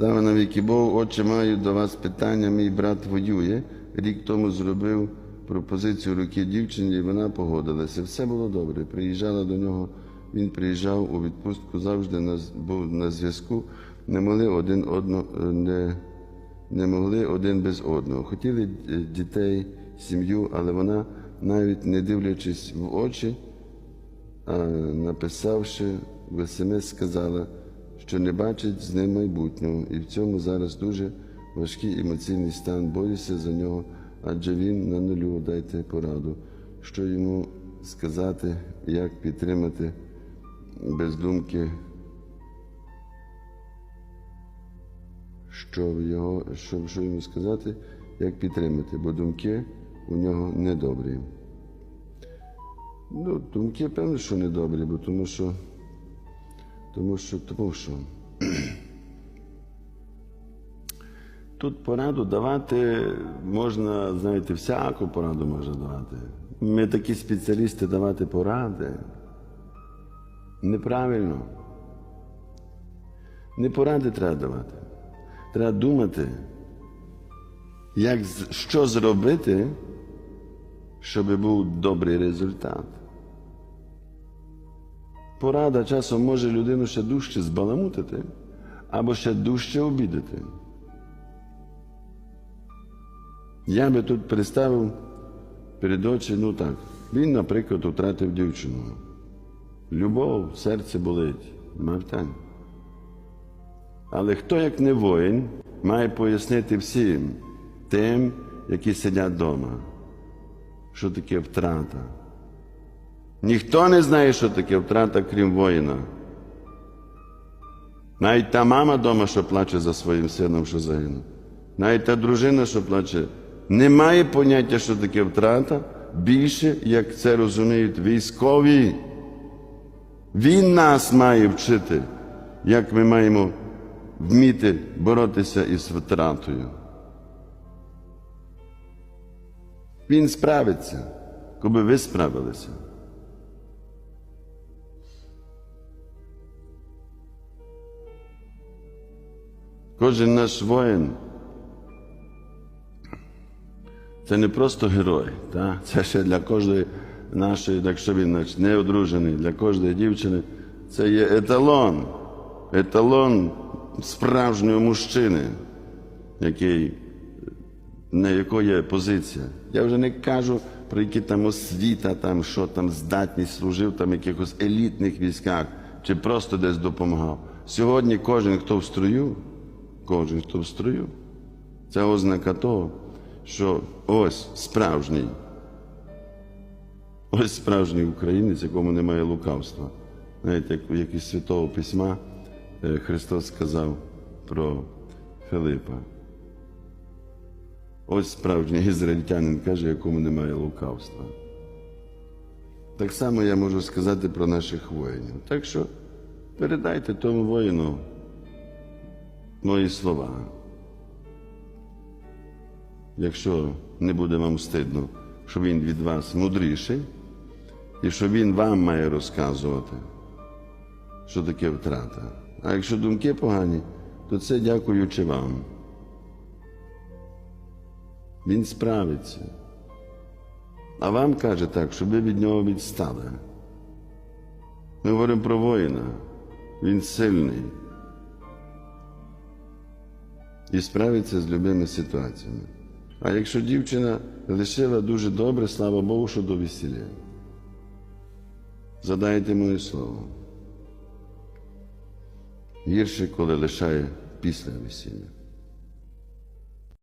Слава навіки Богу, отче, маю до вас питання. Мій брат воює. Рік тому зробив пропозицію руки дівчині, і вона погодилася. Все було добре. Приїжджала до нього. Він приїжджав у відпустку завжди на, був на зв'язку. Не могли один одного не, не могли один без одного. Хотіли е, дітей, сім'ю, але вона, навіть не дивлячись в очі, а написавши в смс, сказала, що не бачить з ним майбутнього, і в цьому зараз дуже важкий емоційний стан. Боюся за нього, адже він на нулю. Дайте пораду, що йому сказати, як підтримати без думки, що його, що, що йому сказати, як підтримати, бо думки у нього недобрі. Ну, думки, певно, що недобрі, бо тому що. Тому що, тому що. Тут пораду давати можна, знаєте, всяку пораду можна давати. Ми такі спеціалісти давати поради. Неправильно. Не поради треба давати. Треба думати, як, що зробити, щоб був добрий результат. Порада часом може людину ще дужче збаламутити або ще дужче обідати. Я би тут представив перед очі, ну так, він, наприклад, втратив дівчину. Любов, серце болить, мав. Але хто, як не воїн, має пояснити всім тим, які сидять вдома, що таке втрата. Ніхто не знає, що таке втрата, крім воїна. Навіть та мама вдома, що плаче за своїм сином, що загинув. Навіть та дружина, що плаче, не має поняття, що таке втрата, більше, як це розуміють військові. Він нас має вчити, як ми маємо вміти боротися із втратою. Він справиться, коли ви справилися. Кожен наш воїн це не просто герой, та? це ще для кожної нашої, якщо він не одружений, для кожної дівчини, це є еталон, еталон справжнього мужчини, який, на якої є позиція. Я вже не кажу про які там освіта, там, що там здатність служив там в якихось елітних військах чи просто десь допомагав. Сьогодні кожен, хто в строю, кожен, хто в строю, це ознака того, що ось справжній, ось справжній українець, якому немає лукавства. Знаєте, як, як із Святого Письма е, Христос сказав про Филипа. Ось справжній ізраїльтянин каже, якому немає лукавства. Так само я можу сказати про наших воїнів. Так що передайте тому воїну мої слова. Якщо не буде вам стидно, що він від вас мудріший, і що він вам має розказувати, що таке втрата. А якщо думки погані, то це дякуючи вам. Він справиться. А вам каже так, щоб ви від нього відстали. Ми говоримо про воїна. Він сильний. І справиться з любими ситуаціями. А якщо дівчина лишила дуже добре, слава Богу, що до весілля. Задайте моє слово. Гірше, коли лишає після весілля.